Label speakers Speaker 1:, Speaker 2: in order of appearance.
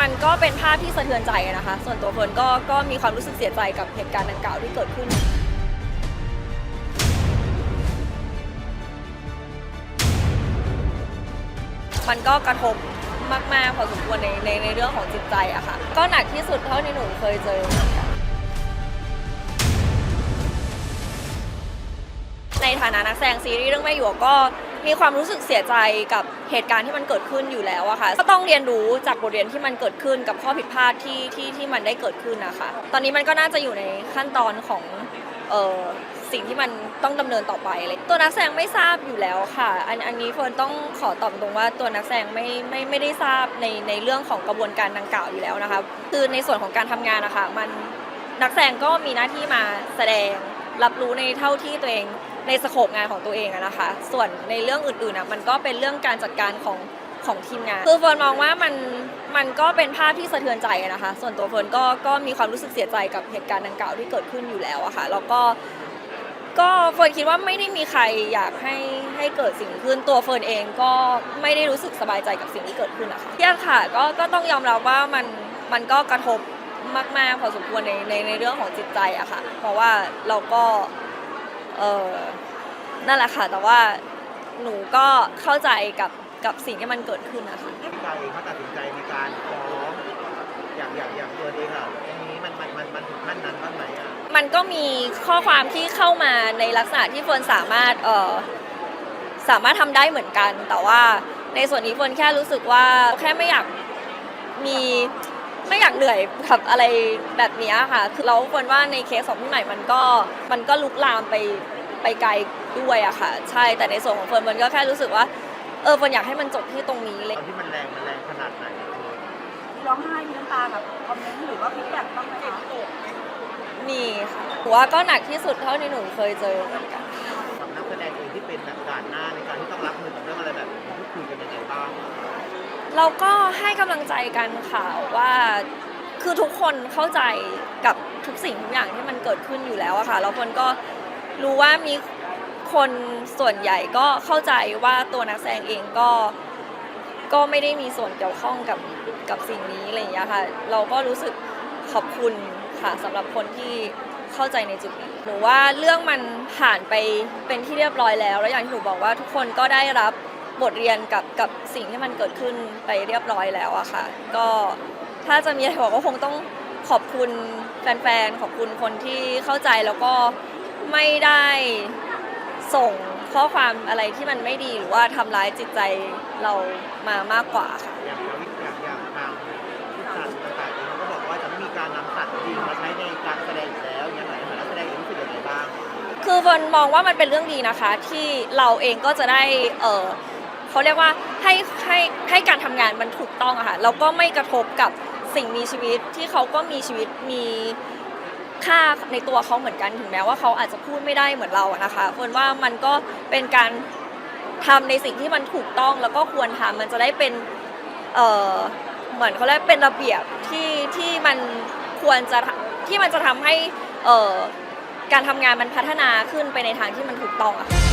Speaker 1: มันก็เป็นภาพที่สะเทือนใจนะคะ ส่วนตัวเฟิร์นก็ก็มีความรู้สึกเสียใจกับเหตุการณ์ดังกล่าวที่เกิดขึ้น มันก็กระทบมาก ๆ พอสมควรในในในเรื่องของจิตใจอะค่ะ ก็หนักที่สุดเท่าที่หนูเคยเจอมือนกันในฐานะนักแสดงซีรีส์เรื่องแม่หยวกก็ มีความรู้สึกเสียใจกับเหตุการณ์ที่มันเกิดขึ้นอยู่แล้วอะค่ะ ก็ต้องเรียนรู้จากบทเรียนที่มันเกิดขึ้นกับข้อผิดพลาดที่ที่ที่มันได้เกิดขึ้นนะคะ ตอนนี้มันก็น่าจะอยู่ในขั้นตอนของเอ่อสิ่งที่มันต้องดำเนินต่อไปเลยตัวนักแสดงไม่ทราบอยู่แล้วค่ะ อันอันนี้เฟิร์นต้องขอตอบตรงว่าตัวนักแสดงไม่ไม่ไม่ได้ทราบในในเรื่องของกระบวนการดังกล่าวอยู่แล้วนะคะ คือในส่วนของการทำงานนะคะมันนักแสดงก็มีหน้าที่มาแสดงรับรู้ในเท่าที่ตัวเอง ในสโคปงานของตัวเองอะนะคะ ส่วนในเรื่องอื่นๆอะมันก็เป็นเรื่องการจัดการของของทีมงาน คือเฟิร์นมองว่ามันมันก็เป็นภาพที่สะเทือนใจนะคะ ส่วนตัวเฟิร์นก็ก็มีความรู้สึกเสียใจกับเหตุการณ์ดังกล่าวที่เกิดขึ้นอยู่แล้วอะค่ะ แล้วก็ก็เฟิร์นคิดว่าไม่ได้มีใครอยากให้ให้เกิดสิ่งขึ้นตัวเฟิร์นเองก็ไม่ได้รู้สึกสบายใจกับสิ่งที่เกิดขึ้นนะคะเครียดค่ะก็ก็ต้องยอมรับว่ามันมันก็กระทบมากๆพอสมควรในในในเรื่องของจิตใจอะค่ะ เพราะว่าเราก็ เออนั่นแหละค่ะ แต่ว่าหนูก็เข้าใจกับกับสิ่งที่มันเกิดขึ้นนะคะ
Speaker 2: ใจเขาตัดสินใจในการฟ้องอย่างอย่างอย่างตัวเองอะตรงนี้มันมันมันมันถึงขั้นนั้นบ้างไหมอะ
Speaker 1: มันก็มีข้อความที่เข้ามาในลักษณะที่เฟิร์นสามารถเออสามารถทำได้เหมือนกัน แต่ว่าในส่วนนี้เฟิร์นแค่รู้สึกว่าแค่ไม่อยากมี ไม่อยากเหนื่อยกับอะไรแบบเนี้ยค่ะ คือเราเฟิร์นว่าในเคสของพี่ใหม่มันก็มันก็ลุกลามไปไปไกลด้วยอะค่ะ ใช่แต่ในส่วนของเฟิร์นมันก็แค่รู้สึกว่าเออเฟิร์นอยากให้มันจบที่ตรงนี้เลย
Speaker 2: ตอนที่มันแรงมันแรงขนาดไหน
Speaker 3: มีร้องไห้มีน้ำตาแบบคอมเมนต์หรือว่าฟีดแบ็กบ้างไหมคะ
Speaker 1: มีค่ะหนูว่าก็หนักที่สุดเท่าที่หนูเคยเจอเหมือนกัน
Speaker 2: กับนักแสดงเองที่เป็นแบบด่านหน้าในการที่ต้องรับมือกับเรื่องอะไรแบบนี้พูดคุยกันยังไงบ้าง
Speaker 1: เราก็ให้กำลังใจกันค่ะว่าคือทุกคนเข้าใจกับทุกสิ่งทุกอย่างที่มันเกิดขึ้นอยู่แล้วอะค่ะแล้วคนก็รู้ว่ามีคนส่วนใหญ่ก็เข้าใจว่าตัวนักแสดงเองก็ก็ไม่ได้มีส่วนเกี่ยวข้องกับกับสิ่งนี้อะไรอย่างเงี้ยค่ะเราก็รู้สึกขอบคุณค่ะสำหรับคนที่เข้าใจในจุดนี้หนูว่าเรื่องมันผ่านไปเป็นที่เรียบร้อยแล้ว แล้วอย่างที่หนูบอกว่าทุกคนก็ได้รับ บทเรียนกับกับสิ่งที่มันเกิดขึ้นไปเรียบร้อยแล้วอะค่ะ ก็ถ้าจะมีอะไรบอกก็คงต้องขอบคุณแฟนๆ ขอบคุณคนที่เข้าใจแล้วก็ไม่ได้ส่งข้อความอะไรที่มันไม่ดีหรือว่าทำร้ายจิตใจเรามามากกว่าค่ะ
Speaker 2: อย่างวิทอย่างอย่างทางผู้จัดต่างๆเองเขาก็บอกว่าจะไม่มีการนำสัตว์จริงมาใช้ในการแสดงอยู่แล้วอย่างไรฐานะนักแสดงเองรู้สึกยังไงบ้าง
Speaker 1: คือเฟิร์นมองว่ามันเป็นเรื่องดีนะคะที่เราเองก็จะได้เออ เขาเรียกว่าให้ให้ให้การทำงานมันถูกต้องอะค่ะแล้วก็ไม่กระทบกับสิ่งมีชีวิตที่เขาก็มีชีวิตมีค่าในตัวเขาเหมือนกันถึงแม้ว่าเขาอาจจะพูดไม่ได้เหมือนเราอะนะคะเฟิร์นว่ามันก็เป็นการทำในสิ่งที่มันถูกต้องแล้วก็ควรทำมันจะได้เป็นเออเหมือนเขาเรียกเป็นระเบียบที่ที่มันควรจะที่มันจะทำให้เออการทำงานมันพัฒนาขึ้นไปในทางที่มันถูกต้องอะค่ะ